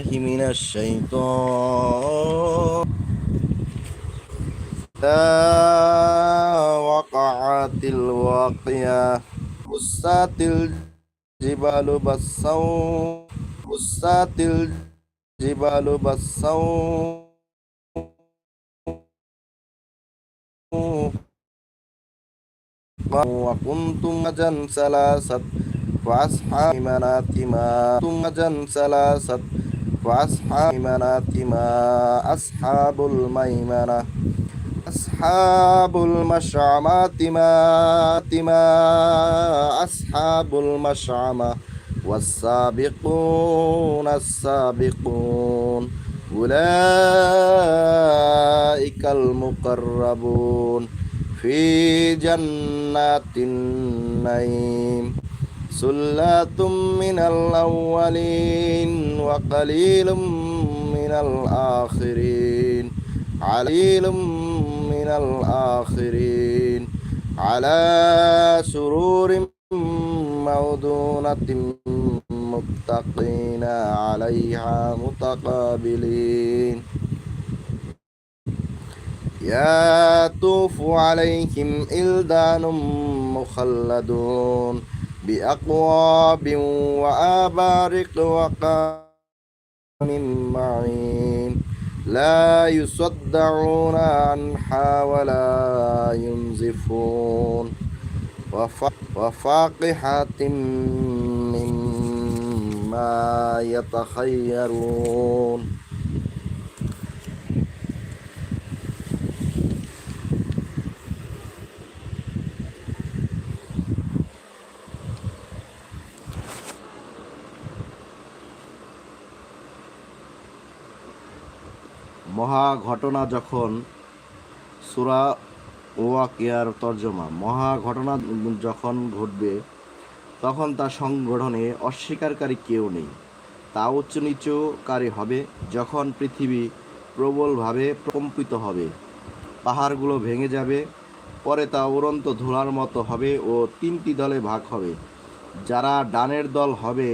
بالله من الشيطان لا وقعت الواقعة بسات الجبال بسا بسات الجبال بسا وكنتم جن ثلاثة فأصحاب منات ما كنتم جن ثلاثة فأصحاب منات ما أصحاب الميمنة؟ أصحاب المشعمات ما ما أصحاب المشعمة؟ والسابقون السابقون أولئك المقربون في جنات النعيم. سلة من الأولين وقليل من الآخرين عليل من الآخرين على سرور موضونة متقين عليها متقابلين يطوف عليهم إلدان مخلدون بأقواب وآبارق وقام معين. لا يصدعون عنها ولا ينزفون. وفاقحة مما يتخيرون. ঘটনা যখন সুরা ওয়াকিয়ার তর্জমা, মহা ঘটনা যখন ঘটবে, তখন তা সংগঠনে অস্বীকারী কেউ নেই। তা উচ্চ নিচুকারী হবে যখন পৃথিবী প্রবলভাবে প্রকম্পিত হবে। পাহাড়গুলো ভেঙে যাবে, পরে তা উড়ন্ত ধুলার মতো হবে ও তিনটি দলে ভাগ হবে। যারা ডানের দল হবে,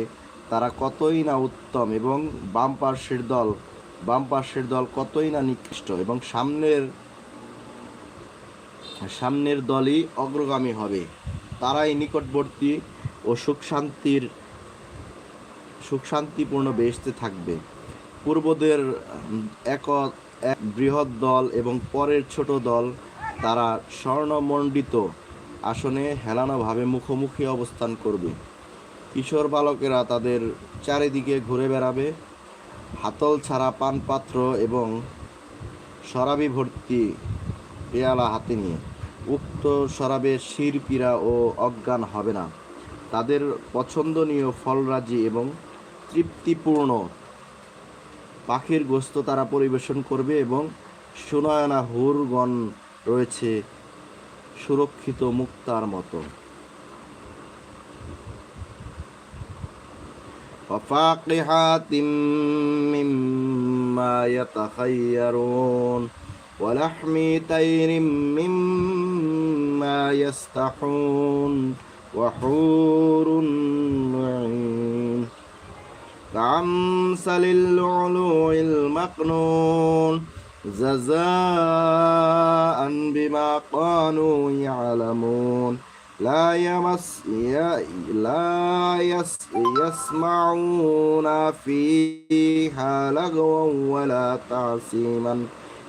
তারা কতই না উত্তম এবং বাম পার্শ্বের দল বাম পার্শ্বের দল কতই না নিকৃষ্ট এবং সামনের সামনের দলই অগ্রগামী হবে। তারাই নিকটবর্তী ও সুখ শান্তির, সুখ শান্তিপূর্ণ বেসতে থাকবে। পূর্বদের এক বৃহৎ দল এবং পরের ছোট দল তারা স্বর্ণমণ্ডিত আসনে হেলানোভাবে মুখোমুখি অবস্থান করবে। কিশোর বালকেরা তাদের চারিদিকে ঘুরে বেড়াবে। হাতল ছাড়া পানপাত্র এবং শরাবি ভর্তি পেয়ালা হাতে নিয়ে। উক্ত শরাবে শিরপিরা ও অজ্ঞান হবে না। তাদের পছন্দনীয় ফলরাজি এবং তৃপ্তিপূর্ণ পাখির গোস্ত তারা পরিবেশন করবে এবং সুনয়না হুরগণ রয়েছে সুরক্ষিত মুক্তার মতো। وفاقحات مما يتخيرون ولحم طير مما يستحون وحور معين كأمثل اللؤلؤ المكنون جزاء بما قالوا يعلمون لا يمس لا يس يسمعون فيها لغوا ولا تعصيما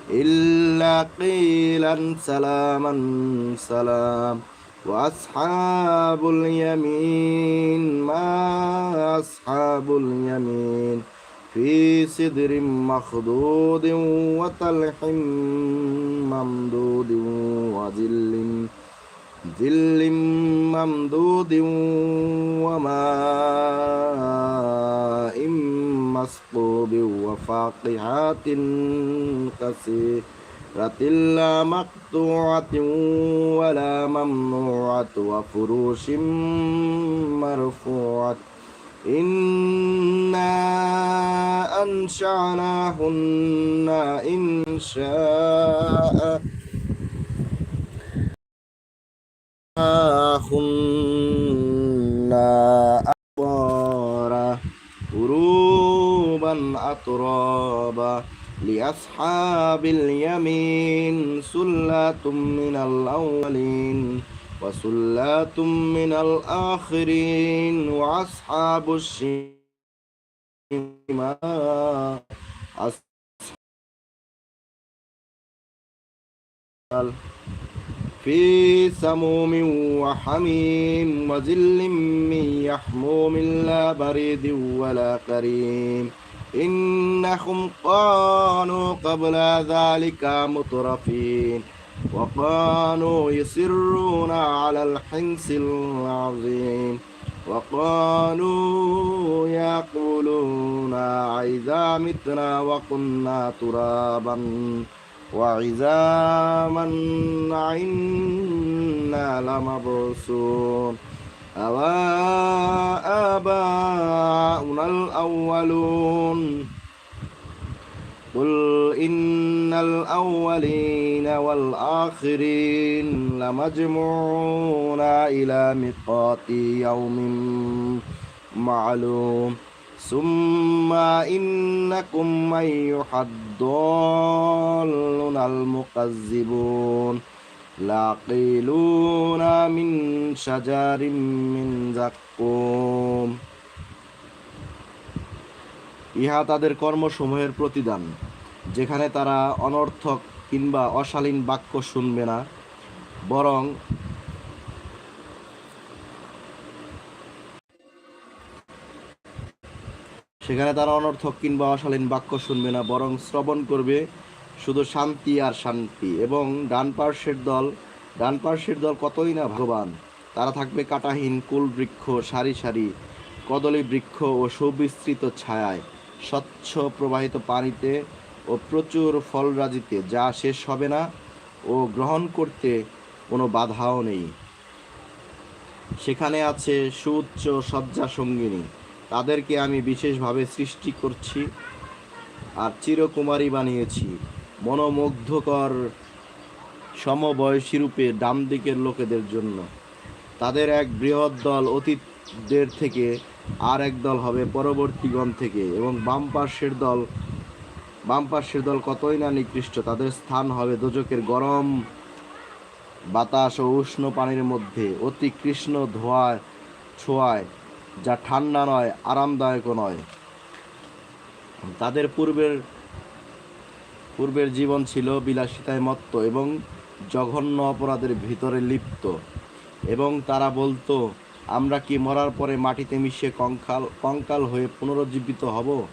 إلا قيلا سلاما سلام. وأصحاب اليمين ما أصحاب اليمين؟ في سدر مخضود وطلح ممدود وذل ذل ممدود وماء مسقوب وفاقهات كثيرة لا مقطوعة ولا ممنوعة وفروش مرفوعة إنا أنشأناهن إن شاء أترابا لأصحاب اليمين سلة من الأولين وسلة من الآخرين وأصحاب الشمال في سموم وحميم وظل من يحموم لا بريد ولا كريم إنهم كانوا قبل ذلك مترفين وكانوا يصرون على الحنس العظيم وقالوا يقولون إذا متنا وكنا ترابا وعزاما عنا لمبعوثون أوا آباؤنا الأولون قل إن الأولين والآخرين لمجموعون إلى ميقات يوم معلوم ثم إنكم أيها الضالون المكذبون لاقيلون من شجر من زقوم ইহা তাদের কর্মসমূহের প্রতিদান যেখানে তারা অনর্থক কিংবা অশালীন বাক্য শুনবে না বরং সেখানে তারা অনর্থক কিংবা অশালীন বাক্য শুনবে না বরং শ্রবণ করবে শুধু শান্তি আর শান্তি। এবং ডান পার্শ্বের দল, ডান পার্শ্বের দল কতই না ভগবান তারা থাকবে কাটাহীন, কুল বৃক্ষ, সারি সারি, কদলী বৃক্ষ ও সুবিস্তৃত ছায়ায়, স্বচ্ছ প্রবাহিত পানিতে ও প্রচুর ফলরাজিতে। যা শেষ হবে না ও গ্রহণ করতে কোনো বাধাও নেই। সেখানে আছে সুউচ্চ শয্যা সঙ্গিনী। তাদেরকে আমি বিশেষভাবে সৃষ্টি করছি আর চিরকুমারী বানিয়েছি। মনোমুগ্ধকর সমবয়সী রূপে ডান দিকের লোকেদের জন্য। তাদের এক বৃহৎ দল অতীতদের থেকে আর এক দল হবে পরবর্তীগণ থেকে এবং বাম পার্শ্বের দল, বাম পার্শ্বের দল কতই না নিকৃষ্ট, তাদের স্থান হবে দোজকের গরম বাতাস ও উষ্ণ পানির মধ্যে, অতি কৃষ্ণ ধোয়ায় ছোঁয়ায়, যা ঠান্ডা নয়, আরামদায়কও নয়। তাদের পূর্বের পূর্বের জীবন ছিল বিলাসিতায় মত্ত এবং জঘন্য অপরাধের ভিতরে লিপ্ত। এবং তারা বলতো, আমরা কি মরার পরে মাটিতে মিশে কঙ্কাল কঙ্কাল হয়ে পুনরুজ্জীবিত হব?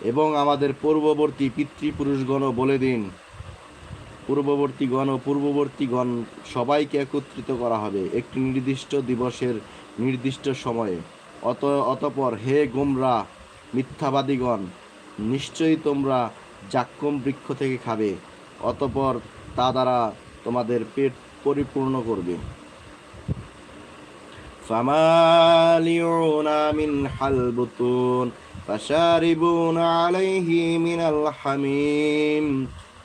এবং আমাদের পূর্ববর্তী পিতৃপুরুষগণও বলে দিন, পূর্ববর্তীগণ ও পূর্ববর্তীগণ সবাইকে একত্রিত করা হবে একটি নির্দিষ্ট দিবসের নির্দিষ্ট সময়ে। অত, অতপর হে গোমরা মিথ্যাবাদীগণ, নিশ্চয়ই তোমরা জাক্কম বৃক্ষ থেকে খাবে অতপর তা দ্বারা তোমাদের পেট পরিপূর্ণ করবে فمالئون منها البطون فشاربون عليه من الحميم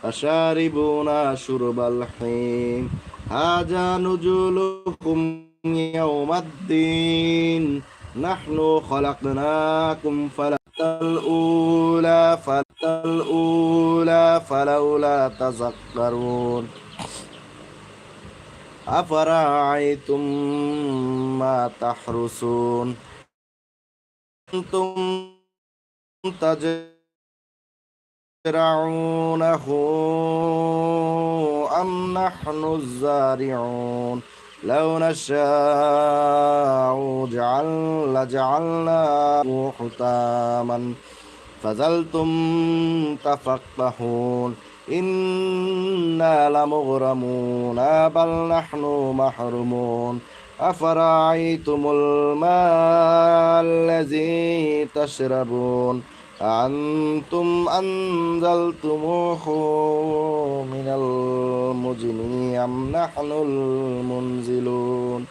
فشاربون شرب الحين هذا نزلكم يوم الدين نحن خلقناكم فلا الأولى فلا الأولى فلولا تذكرون أفرأيتم ما تحرسون أنتم تزرعونه أم نحن الزارعون لو نشاء جعل لجعلناه حطاما فظلتم تفقهون إنا لمغرمون بل نحن محرومون أفرأيتم الماء الذي تشربون أأنتم أنزلتموه من المزن أم نحن المنزلون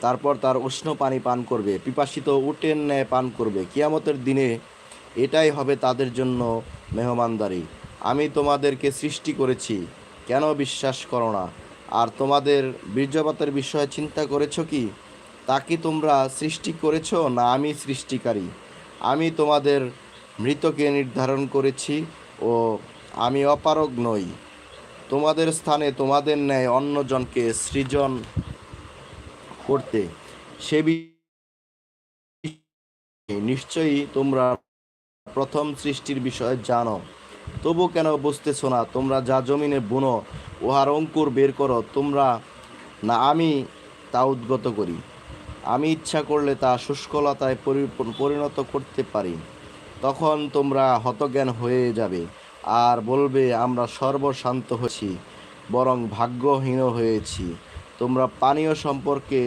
তারপর তার উষ্ণ পানি পান করবে, পিপাসিত উটের ন্যায় পান করবে। কিয়ামতের দিনে এটাই হবে তাদের জন্য মেহমানদারি। আমি তোমাদেরকে সৃষ্টি করেছি, কেন বিশ্বাস করো না? আর তোমাদের বীর্যপাতের বিষয়ে চিন্তা করেছ কি? তা কি তোমরা সৃষ্টি করেছ না আমি সৃষ্টিকারী? আমি তোমাদের মৃতকে নির্ধারণ করেছি ও আমি অপারগ নই। তোমাদের স্থানে তোমাদের ন্যায় অন্যজনকে সৃজন করতে, সে নিশ্চয়ই তোমরা প্রথম সৃষ্টির বিষয়ে জানো। তবু কেন বুঝতেছো না, তোমরা যা জমিনে বুনো, উহার অঙ্কুর বের করো, তোমরা না আমি তা উদ্গত করি। আমি ইচ্ছা করলে তা শুষ্কলতায় পরি- পরিণত করতে পারি। তখন তোমরা হতজ্ঞান হয়ে যাবে আর বলবে, আমরা সর্বশান্ত হয়েছি, বরং ভাগ্যহীন হয়েছি। তোমরা পানীয় সম্পর্কে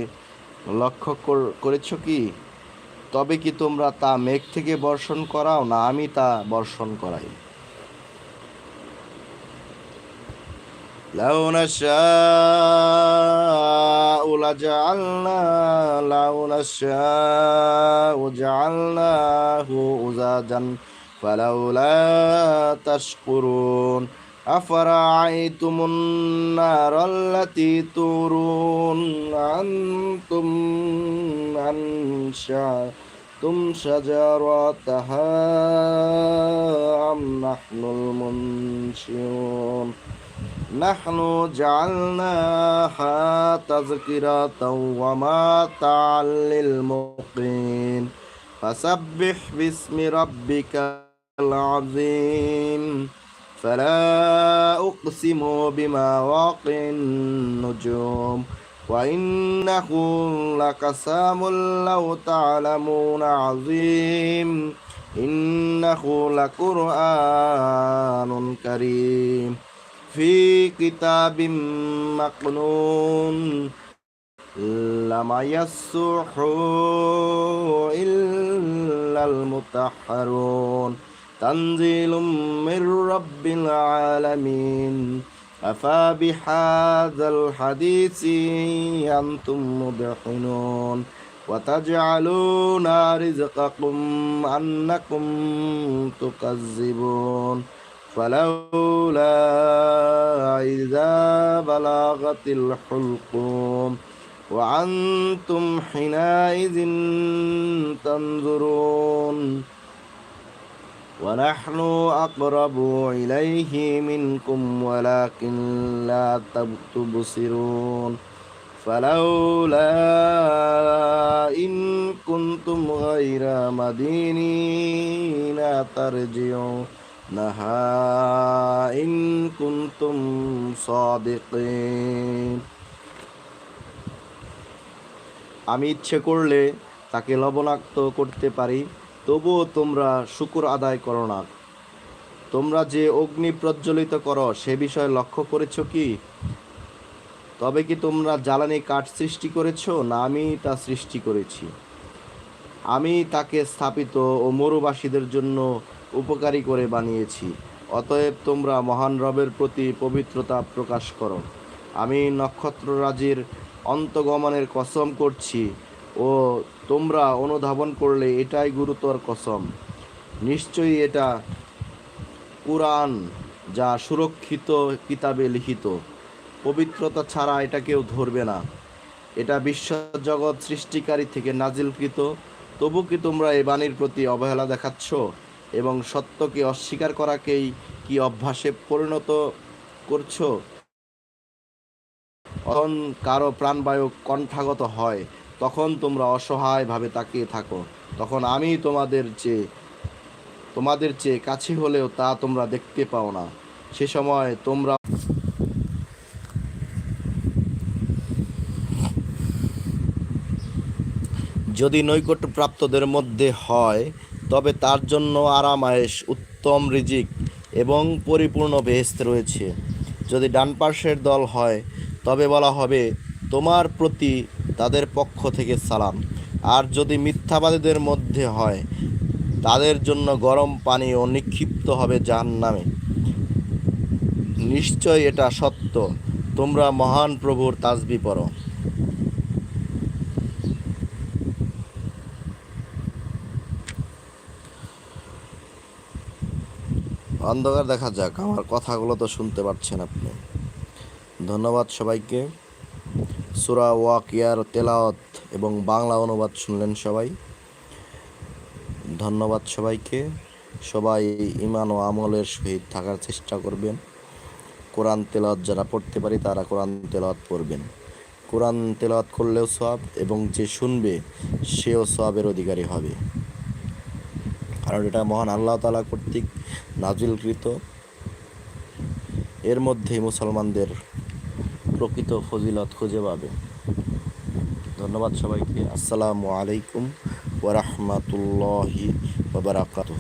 লক্ষ্য কর- করেছ কি তবে কি তোমরা তা মেঘ থেকে বর্ষণ করাও না আমি তা বর্ষণ করাই لو نشاء لجعلنا لو نشاء جعلناه أزاجا فلولا تشكرون أفرأيتم النار التي تورون أنتم أنشأتم شجرتها أم نحن المنشئون؟ نحن جعلناها تذكرة ومتاعا للمقين فسبح باسم ربك العظيم. فلا أقسم بمواقع النجوم وإنه لقسام لو تعلمون عظيم إنه لقرآن كريم في كتاب مكنون لما يسح إلا المطهرون تنزيل من رب العالمين. أفبهذا الحديث أنتم مدحنون. وتجعلون رزقكم أنكم تكذبون. فلولا إذا بلغت الحلقوم. وأنتم حينئذ تنظرون. ونحن أقرب إليه منكم ولكن لا تبصرون فلولا إن كنتم غير مدينين ترجعونها إن كنتم صادقين আমি ইচ্ছে করলে তাকে লবণাক্ত করতে পারি তবুও তোমরা শুকুর আদায় করো না। তোমরা যে অগ্নি প্রজ্বলিত করো, সে বিষয়ে লক্ষ্য করেছ কি? তবে কি তোমরা জ্বালানি কাঠ সৃষ্টি করেছ? না, আমি তা সৃষ্টি করেছি। আমি তাকে স্থাপিত ও মরুবাসীদের জন্য উপকারী করে বানিয়েছি। অতএব তোমরা মহান রবের প্রতি পবিত্রতা প্রকাশ করো। আমি নক্ষত্ররাজির অন্তগমনের কসম করছি। ও তোমরা অনুধাবন করলে এটাই গুরুতর কসম। নিশ্চয়ই এটা কুরআন যা সুরক্ষিত কিতাবে লিখিত। পবিত্রতা ছাড়া এটা কেউ ধরবে না। এটা বিশ্বজগৎ সৃষ্টিকারী থেকে নাজিলকৃত। তবু কি তোমরা এ বাণীর প্রতি অবহেলা দেখাচ্ছ এবং সত্যকে অস্বীকার করাকেই কি অভ্যাসে পরিণত করছ? কারও প্রাণবায়ু কণ্ঠাগত হয়। তখন তোমরা অসহায়ভাবে তাকিয়ে থাকো। তখন আমি তোমাদের চেয়ে তোমাদের চেয়ে কাছে হলেও তা তোমরা দেখতে পাও না। সে সময় তোমরা যদি নৈকট্যপ্রাপ্তদের মধ্যে হয়, তবে তার জন্য আরাম আরামায়েশ উত্তম রিজিক এবং পরিপূর্ণ বেহেস্ত রয়েছে। যদি ডান পার্শ্বের দল হয়, তবে বলা হবে, তোমার প্রতি তাদের পক্ষ থেকে সালাম। আর যদি মিথ্যাবাদীদের মধ্যে হয়, তাদের জন্য গরম পানীয় নিক্ষিপ্ত হবে যার নামে নিশ্চয় এটা সত্য। তোমরা মহান প্রভুর তাজবি পড়ো। অন্ধকার দেখা যাক, আমার কথাগুলো তো শুনতে পাচ্ছেন আপনি। ধন্যবাদ সবাইকে। সুরা ওয়াকিয়ার তেলাওয়াত এবং বাংলা অনুবাদ শুনলেন সবাই। ধন্যবাদ সবাইকে। সবাই ইমান ও আমলের সহিত থাকার চেষ্টা করবেন। কোরআন তেলাওয়াত যারা পড়তে পারি, তারা কোরআন তেলাওয়াত পড়বেন। কোরআন তেলাওয়াত করলেও সব এবং যে শুনবে, সেও সবের অধিকারী হবে। কারণ এটা মহান আল্লাহ তালা কর্তৃক নাজিলকৃত এর মধ্যেই মুসলমানদের প্রকৃত ফজিলত খুঁজে পাবে। ধন্যবাদ সবাইকে। আসসালামু আলাইকুম ওরহমতুল্লাহি ওবরাকাতুহ